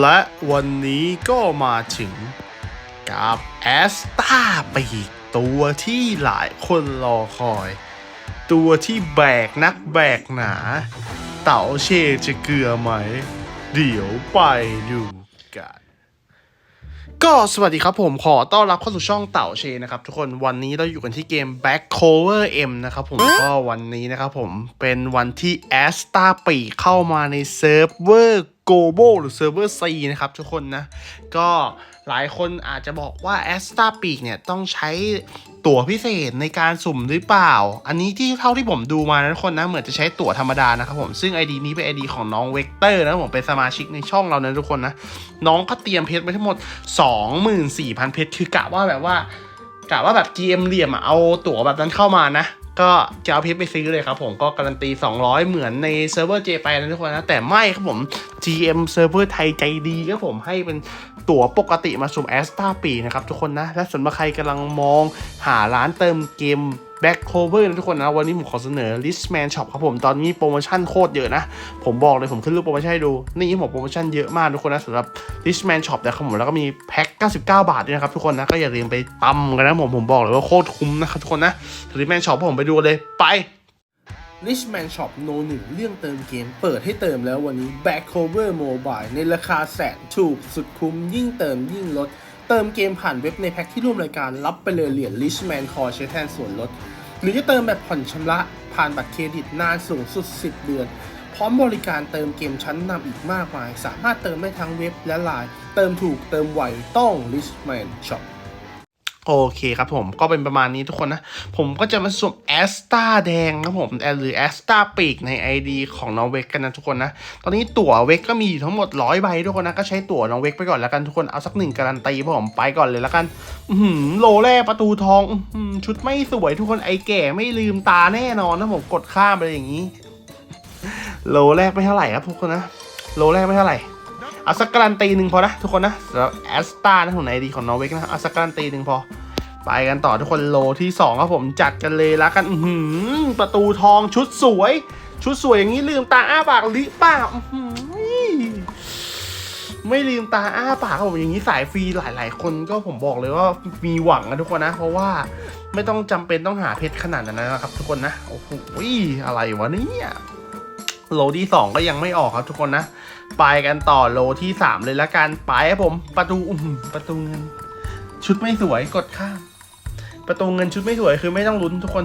และวันนี้ก็มาถึงกับแอสตาปีกตัวที่หลายคนรอคอย ตัวที่แบกนักแบกหนา เต่าเชจะเกลือไหม เดี๋ยวไปดูกัน ก็สวัสดีครับผมขอต้อนรับเข้าสู่ช่องเต่าเชนะครับ ทุกคนวันนี้เราอยู่กันที่เกม Back Cover M นะครับผมก็วันนี้นะครับผมเป็นวันที่ a s t a ปีเข้ามาในเซิร์ฟเวอร์ Global หรือเซิร์ฟเวอร์ C นะครับทุกคนนะ ก็หลายคนอาจจะบอกว่า a s t a ปีกเนี่ยต้องใช้ตั๋วพิเศษในการสุ่มหรือเปล่า อันนี้ที่เท่าที่ผมดูมานะทุกคนนะ เหมือนจะใช้ตั๋วธรรมดานะครับผม ซึ่ง ID นี้เป็น ID ของน้องเวกเตอร์นะผมเป็นสมาชิกในช่องเรานะทุกคนนะ น้องก็เตรียมเพชรไว้ทั้งหมด 24,000 เพชรคือกะว่าแบบว่ากะว่าแบบ GM เหลี่ยมเอาตั๋วแบบนั้นเข้ามานะ ก็จะเอาเพชรไปซื้อเลยครับผมก็การันตี 200 เหมือนในเซิร์ฟเวอร์เจไปนะทุกคนนะ แต่ไม่ครับผม GM เซิร์ฟเวอร์ไทยใจดีครับผมให้เป็นตั๋วปกติมาสุ่มแอสตาปีนะครับทุกคนนะ และสำหรับใครกำลังมองหาร้านเติมเกม Back Cover นะทุกคนนะ วันนี้ผมขอเสนอ Listman Shop ครับผม ตอนนี้โปรโมชั่นโคตรเยอะนะ ผมบอกเลยผมขึ้นรูปโปรโมชั่นให้ดู นี่ผมโปรโมชั่นเยอะมากทุกคนนะสำหรับ Listman Shop นะครับผมแล้วก็มีแพ็ค 99 บาทด้วยนะครับทุกคนนะ ก็อย่าลืมไปตำกันนะผม ผมบอกเลยว่าโคตรคุ้มนะครับทุกคนนะ Listman Shop ผมไปดูเลยไป Richman Shop No 1เรื่องเติมเกม เปิดให้เติมแล้ววันนี้ Back Cover Mobile ในราคาแสนถูกสุดคุ้มยิ่งเติมยิ่งลด เติมเกมผ่านเว็บในแพ็คที่ร่วมรายการรับไปเลยเหรียญ Richman Core ใช้แทนส่วนลด หรือจะเติมแบบผ่อนชำระผ่านบัตรเครดิตนานสูงสุด 10 เดือน พร้อมบริการเติมเกมชั้นนำอีกมากมาย สามารถเติมได้ทั้งเว็บและไลน์เติมถูกเติมไวต้อง Richman Shop โอเคครับผมก็เป็นประมาณนี้ทุกคนนะ ผมก็จะมาสุ่มแอสตาแดงครับผมหรือแอสตาปีกใน ID ของน้องเวกกันนะทุกคนนะ ตอนนี้ตั๋วเวกก็มีอยู่ทั้งหมดร้อยใบทุกคนนะ ก็ใช้ตั๋วน้องเวกไปก่อนแล้วกันทุกคนเอาสักหนึ่งการันตีพวกผมไปก่อนเลยแล้วกันอือหือโลแรกประตูทองอชุดไม่สวยทุกคนไอแก่ไม่ลืมตาแน่นอนนะผมกดข้ามไปอย่างนี้ โลแรกไม่เท่าไหร่ครับทุกคนนะโลแรกไม่เท่าไหร่เอาสักการันตีหนึ่งพอนะทุกคนนะสำหรับแอสตานะของไอดีของนอร์เวกนะเอาสักการันตีหนึ่งพอ ไปกันต่อทุกคนโลที่สองครับผมจัดกันเลยละกันหืประตูทองชุดสวย ชุดสวยอย่างนี้ลืมตาอ้าปากหรือเปล่าไม่ลืมตาอ้าปากครับผมอย่างนี้สายฟรีหลาย ๆ คนก็ผมบอกเลยว่ามีหวังนะทุกคนนะ เพราะว่าไม่ต้องจำเป็นต้องหาเพชรขนาดนั้นนะครับ ทุกคนนะโอ้โหอะไรวะเนี่ยโลที่สองก็ยังไม่ออกครับทุกคนนะไปกันต่อโลที่สามเลยละกันไปครับผมประตูอื้อหือประตูเงิน ชุดไม่สวยกดข้าม ประตูเงินชุดไม่สวยคือไม่ต้องลุ้นทุกคน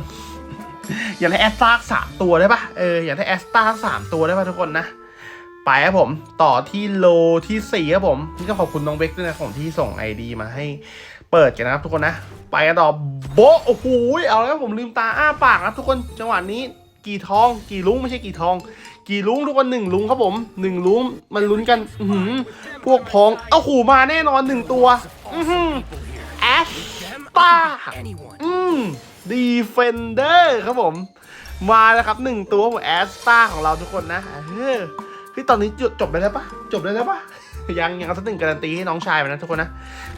อยากได้แอสตาสามตัวได้ปะเอออยากได้แอสตาสามตัวได้ปะทุกคนนะไปครับผมต่อที่โลที่สี่ครับผมนี่ก็ขอบคุณน้องเบคด้วยนะครับผมที่ส่งไอดีมาให้เปิดกันนะครับทุกคนนะ ไปกันต่อโบโอ้โหเอาแล้วผมลืมตาอ้าปากนะทุกคนจังหวะนี้กี่ทอง กี่ลุงไม่ใช่กี่ทอง กี่ลุงทุกคนหนึ่งลุงครับผมหนึ่งลุงมันลุ้นกันอือหือพวกพองเอ้าหูมาแน่นอนหนึ่งตัว อื ตาอืมดีเฟนเดอร์ครับผม มาแล้วครับหนึ่งตัวของแอสตาของเราทุกคนนะเออพี่ตอนนี้จบจบได้แล้วปะจบได้แล้วปะยังยังเอาสักหนึ่งการันตีให้น้องชายไปนะทุกคนนะ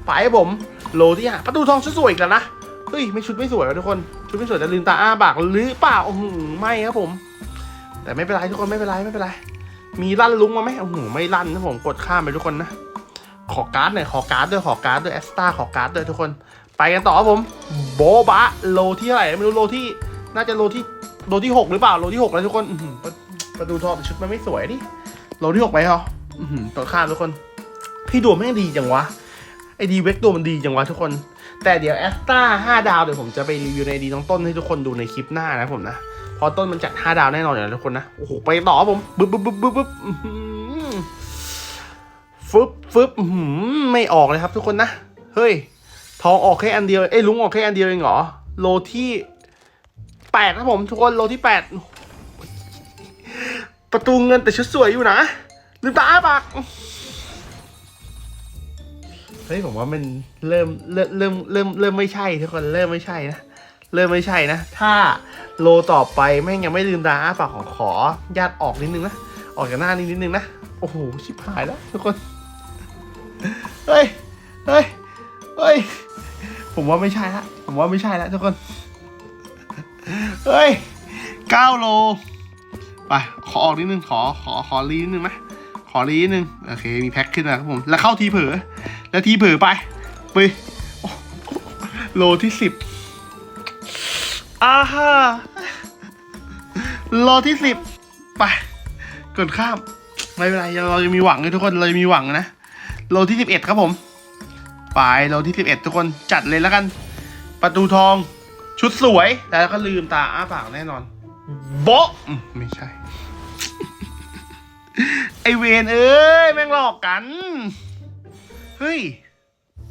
ไปให้ผมโลที่ห้าประตูทองชุดสวยอีกแล้วนะเฮ้ยไม่ชุดไม่สวยวะทุกคนชุดไม่สวยจะลืมตาอ้าปากหรือเปล่าอือหือไม่ครับผม แต่ไม่เป็นไรทุกคนไม่เป็นไรไม่เป็นไร มีลั่นลุงมาไหมโอ้โหไม่ลั่นนะผมกดข้ามไปทุกคนนะขอการ์ดหน่อยขอการ์ดด้วยขอการ์ดด้วยแอสตาขอการ์ดด้วยทุกคน ไปกันต่อครับผม โบบะโลที่เท่าไหร่ไม่รู้โลที่ น่าจะโลที่โลที่หกหรือเปล่าโลที่หกแล้วทุกคนประตูทองแต่ชุดมันไม่สวยดิโลที่หกไปเหรออื้อข้ามทุกคน พี่ดวงไม่งดีจังวะไอดีเวกตัวมันดีจังวะทุกคน แต่เดี๋ยวแอสตาห้าดาวเดี๋ยวผมจะไปรีวิวในดีน้องต้นให้ทุกคนดูในคลิปหน้านะผมนะพอต้นมันจัด5ดาวแน่นอนอยู่แล้วทุกคนนะโอ้โหไปต่อครับผมบึ๊บบึ๊บบึ๊บบึ๊บบึ๊บหือฟึบฟึบไม่ออกเลยครับทุกคนนะเฮ้ย ทองออกแค่อันเดียวเอ้ยลุงออกแค่อันเดียวเองเหรอ โลที่แปดครับผมทุกคน โลที่แปดประตูเงินแต่ชุดสวยอยู่นะลืมตาปากเฮ้ยผมว่ามันเริ่มเริ่มเริ่มเริ่มเริ่มไม่ใช่ทุกคนเริ่มไม่ใช่นะเริ่มไม่ใช่นะ ถ้าโลต่อไปแม่งยังไม่ลืมตาอ้าปากของขอญาติออกนิดนึงนะออกจากหน้านี้นิดนึงนะโอ้โหชิบหายแล้วทุกคนเฮ้ยเฮ้ยเฮ้ย ผมว่าไม่ใช่ละ ผมว่าไม่ใช่ละทุกคน เฮ้ยเก้าโล ไป ขอออกนิดนึง ขอ ขอ ขอรีนิดนึงนะขขอรีนิดนึง โอเค มีแพ็คขึ้นมาครับผม แล้วเข้าทีเผลอ แล้วทีเผลอไป ไป โลที่สิบอาฮ่าโลที่สิบไปกดข้าม ไม่เป็นไร เรายังมีหวังเลยทุกคน เรายังมีหวังนะ โลที่สิบเอ็ดครับผม ไปโลที่สิบเอ็ดทุกคนจัดเลยแล้วกัน ประตูทองชุดสวย แล้วก็ลืมตาอ้าปากแน่นอน โบ๊ะอืมไม่ใช่ ไอเวนเอ้ย แม่งหลอกกัน เฮ้ย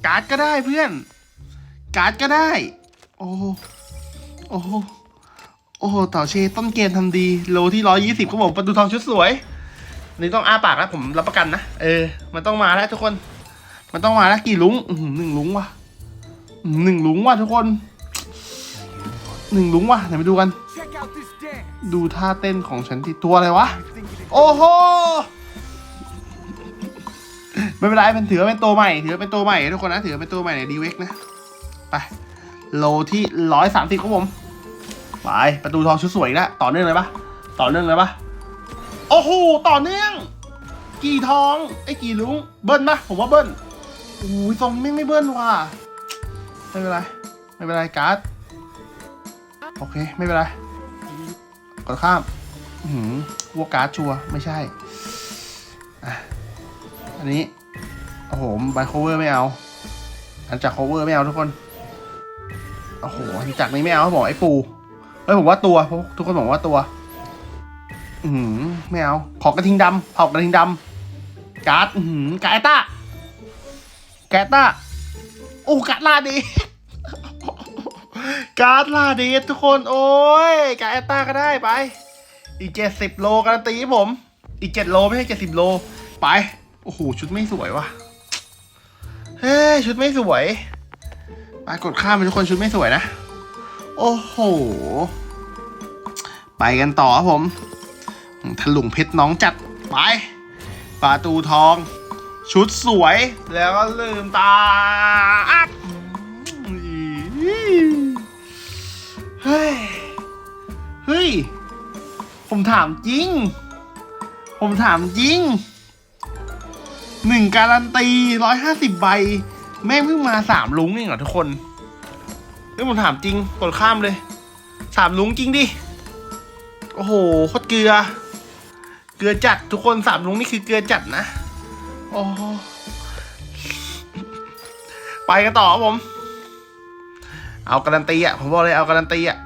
การ์ดก็ได้เพื่อน การ์ดก็ได้ โอ้โหโอ้โหโอ้โหต่อเชต้นเกมทำดี โลที่ร้อยี่สิบครับผมประตูทองชุดสวยอันนี่ต้องอ้าปากแล้วผมรับประกันนะ เออ มันต้องมาแล้วทุกคน มันต้องมาแล้วกี่ลุงหนึ่งลุงว่ะหนึ่งลุงว่ะทุกคนหนึ่งลุงว่ะไหนไปดูกัน ดูท่าเต้นของฉันที่ตัวอะไรวะ โอ้โหไม่เป็นไรมันถือเป็นตัวใหม่ ถือเป็นตัวใหม่ทุกคนนะ ถือเป็นตัวใหม่ในดีเวกนะ ไป โลที่ร้อยสามสิบครับผมไปประตูทองชุดสวยแล้วต่อเนื่องเลยปะต่อเนื่องเลยปะโอ้โหต่อเนื่อง กี่ทองไอ้กี่ลุงเบิ้ลปะผมว่าเบิ้ล อ้ยทรงไม่ไม่เบิ้ลว่ะไม่เป็นไร ไม่เป็นไรการ์ด โอเค ไม่เป็นไร กดข้ามหือวัวการ์ดชัวร์ไม่ใช่อะอันนี้ โอ้โหใบโคเวอร์ไม่เอา อันจากโคเวอร์ไม่เอาทุกคน โอ้โห อันจากนี้ไม่เอาบอกไอ้ปูเฮ้ยผมว่าตัวเพราะทุกคนบอกว่าตัว อือหือไม่เอา ขอกระทิงดำเผากระทิงดำการ์ด อือหือการ์ดแอตตา แกตตาโอ้การ์ดลาดีการ์ดลาดีทุกคนโอ้ยกาแอตตาก็ได้ไป อีกเจ็ดสิบโลการันตีผม อีกเจ็ดโลไม่ใช่เจ็ดสิบโล ไป โอ้โห ชุดไม่สวยว่ะ เฮ้ยชุดไม่สวย ไปกดข้ามไปทุกคนชุดไม่สวยนะ โอ้โห ไปกันต่อครับผมถลุงเพชรน้องจัด ไปประตูทอง ชุดสวยแล้วก็ลืมตาอัพเฮ้ย เฮ้ย ผมถามจริง ผมถามจริง หนึ่งการันตีร้อยห้าสิบใบ แม่งเพิ่งมาสามลุงเองเหรอทุกคนเฮ้ยผมถามจริงกดข้ามเลยสามลุงจริงดิ โอ้โหโคตรเกลือ เกลือจัดทุกคนสามลุงนี่คือเกลือจัดนะ โอ้ไปกันต่อครับผม เอาการันตีอะ ผมบอกเลยเอาการันตีอะ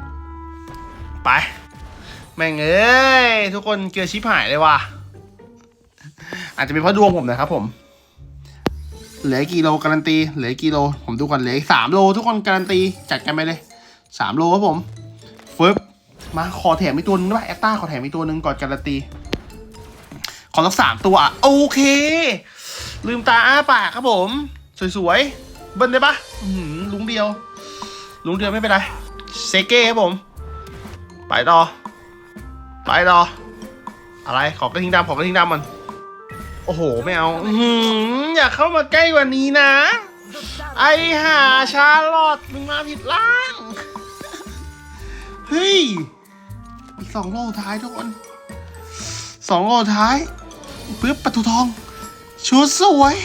ไป แม่งเอ้ย ทุกคนเกลือชิบหายเลยว่ะ อาจจะเป็นเพราะดวงผมนะครับผม เหลือกี่โลการันตี เหลือกี่โล ผมดูก่อนเหลืออีกสามโล ทุกคนการันตี จัดกันไปเลยสามโลครับผมฟึบมาขอแถมอีกตัวนึงด้วยแอตตาขอแถมอีกตัวนึงก่อนการันตี ขอสักสามตัวอะโอเค ลืมตาอ้าปากครับผม สวยๆ เบิ้ลได้ปะลุงเดียว ลุงเดียวไม่เป็นไร เซเก้ครับผม ไปต่อ ไปต่อ อะไร ขอกระทิงดำขอกระทิงดำมัน โอ้โห ไม่เอาอยากเข้ามาใกล้กว่านี้นะ ไอหาชาลอตมึงมาผิดล่าง เฮ้ย อีกสองโลท้ายทุกคนสองโลท้ายปึ๊บประตูทอง ชุดสวย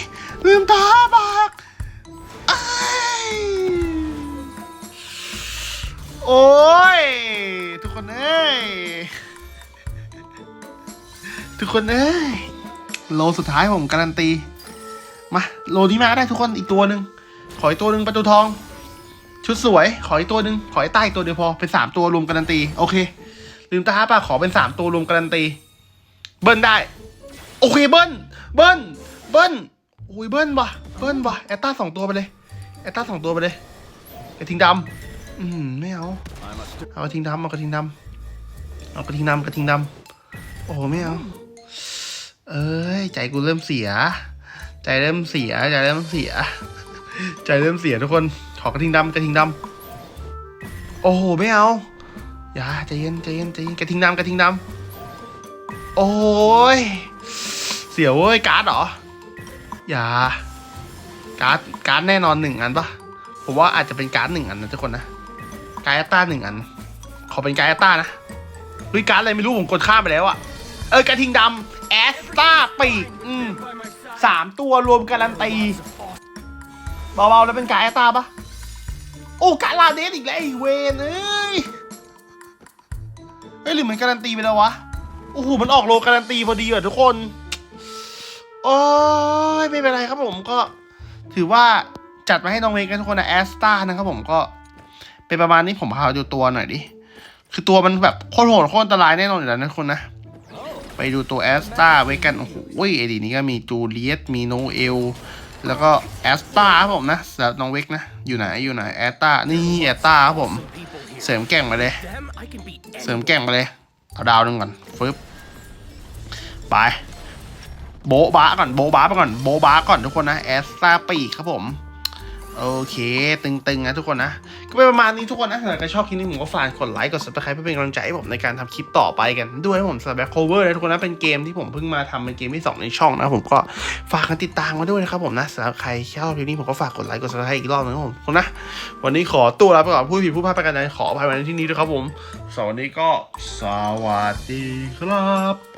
ลืมตาบากอ้ายโอ้ย ทุกคนเอ้ย ทุกคนเอ้ย โลสุดท้ายผมการันตี มา โลนี้มาก็ได้ทุกคนอีกตัวหนึ่งขออีกตัวหนึ่งประตูทอง ชุดสวย ขออีกตัวหนึ่งขอไอ้ใต้ตัวเดียวพอ เป็นสามตัวรวมการันตี โอเค ลืมตาป่ะขอเป็นสามตัวรวมการันตี เบิ้ลได้ โอเคเบิ้ล เบิ้ล เบิ้ลโอ้ยเบิ้ลว่ะเบิ้ลว่ะแอตตาสองตัวไปเลยแอตตาสองตัวไปเลยกระทิงดำอืมไม่เอาเอากระทิงดำเอากระทิงดำเอากระทิงดำกระทิงดำโอ้โหไม่เอาเอ้ยใจกูเริ่มเสีย ใจเริ่มเสียใจเริ่มเสีย ใจเริ่มเสียทุกคนขอกระทิงดำกระทิงดำโอ้โหไม่เอาอย่าใจเย็นใจเย็นใจเย็นกระทิงดำกระทิงดำโอ้ยเสียวเว้ยการ์ดเหรอ อย่า การ์ดการ์ดแน่นอนหนึ่งอันปะผมว่าอาจจะเป็นการ์ดหนึ่งอันนะทุกคนนะการ์ต้าหนึ่งอัน ขอเป็นการ์ต้านะเฮ้ยการ์ดอะไรไม่รู้ผมกดข้ามไปแล้วอะเออกระทิงดำแอสตาปีกอืมสามตัวรวมการันตีเบาๆแล้วเป็นกายแอสตาปะโอ้กาลาเดสอีกแล้วไอ้เวนเอ้ยเอ้ยหรือมันการันตีไปแล้ววะโอ้โหมันออกโลการันตีพอดีอะทุกคน โอ้ยไม่เป็นไรครับผมก็ถือว่าจัดมาให้น้องเวกันทุกคนนะแอสตานะครับผมก็ เป็นประมาณนี้ผมพาดูตัวหน่อยดิ คือตัวมันแบบโคตรโหดโคตรอันตรายแน่นอนอยู่แล้วนะทุกคนนะ ไปดูตัวแอสตาไว้กันโอ้โหไอดีนี้ก็มีจูเลียตมีโนเอลแล้วก็แอสตาครับผมนะสำหรับน้องเวกนะ อยู่ไหนอยู่ไหนแอสตานี่แอสตาครับผม เสริมแก่งมาเลย เสริมแก่งมาเลยเอาดาวหนึ่งก่อนฟึบไป โบ๊ะบ้าก่อนโบ๊ะบ้าไปก่อนโบ๊ะบ้าก่อนทุกคนนะแอสตาปีครับผม โอเค ตึงๆนะทุกคนนะ ก็เป็นประมาณนี้ทุกคนนะถ้าใครชอบคลิปนี้ผมก็ฝากกดไลค์กด subscribe เพื่อเป็นกำลังใจให้ผมในการทำคลิปต่อไปกันด้วยนะผมสำหรับ back cover นะทุกคนนะเป็นเกมที่ผมเพิ่งมาทำเป็นเกมที่2ในช่องนะผมก็ฝากกันติดตามมาด้วยนะครับผมนะสำหรับใครชอบคลิปนี้ผมก็ฝากกดไลค์กด subscribe อีกรอบนึงนะผมคนนะ วันนี้ขอตัวลาไปก่อนผู้ผิดผู้พลาดประการใดขออภัยไว้ในที่นี้ด้วยครับผมสวัสดีก็สวัสดีครับ